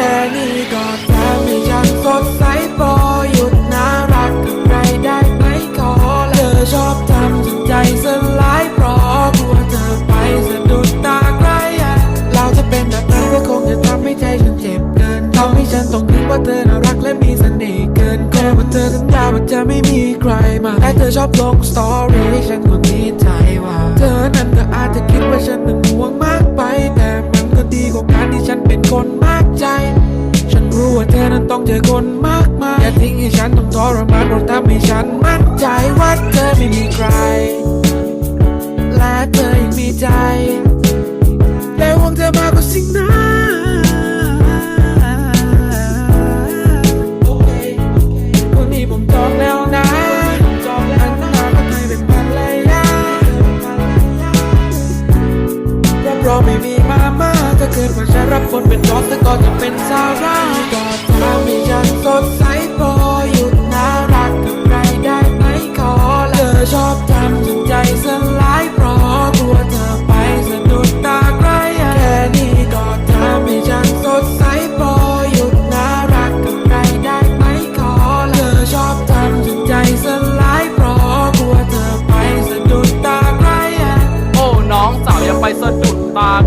แค่นี้ก็แทบไม่ฉันสดใสพอหยุดน่ารักกับใครได้ไหมขอเธอชอบทำจนใจสลายเพราะกลัวเธอไปสะดุดตาใครอะเราจะเป็นแบบนั้นก็คงจะทำให้ใจฉันเจ็บเกินทำให้ฉันต้องคิดว่าเธอน่ารักและมีเสน่ห์เกินแค่ว่าเธอสัญญาว่าจะไม่มีใครมาแต่เธอชอบลงสตอรี่ฉันก็ดีใจว่า เธอนั้นเธออาจจะคิด เจอคนมากมายอย่าทิ้งให้ฉันต้องทรมานเพราะทำให้ฉันมั่นใจว่าเธอไม่มีใคร และเธอยังมีใจ และห่วงเธอมากกว่าสิ่งนั้นวันนี้ผมจองแล้วนะจองแล้วนะก็เคยเป็นภรรยารับรองไม่มีมาม่ เกิดว่าจะรับคนเป็นจอสก็จะเป็นซาร่าก็ทำให้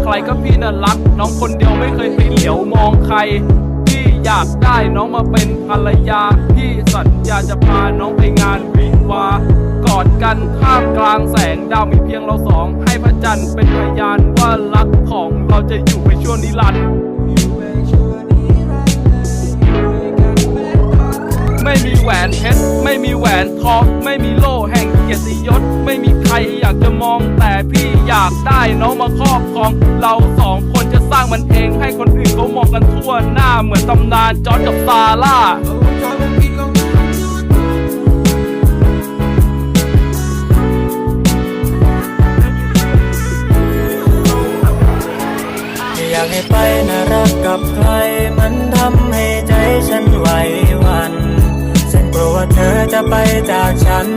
ใครก็พี่น่ารัก น้องคนเดียวไม่เคยไปเหลียวมองใคร พี่อยากได้น้องมาเป็นภรรยา พี่สัญญาจะพาน้องไปงานวิวากอดกันท่ามกลางแสงดาวมีเพียงเราสอง ให้พระจันทร์เป็นพยานว่ารักของเราจะอยู่ไปชั่วนิรันดร์ไม่มีแหวนเพชรไม่มีแหวนทอง ครอยากจะมองแต่พี่อยากได้น้องมาครอบครอง เราสองคนจะสร้างมันเองให้คนอื่นเขามองกันทั่วหน้าเหมือนตำนานจอร์จกับซาร่าไม่อยากให้ไปน่ารักกับใคร มันทำให้ใจฉันไหวหวัน ฉันกลัวว่าเธอจะไปจากฉัน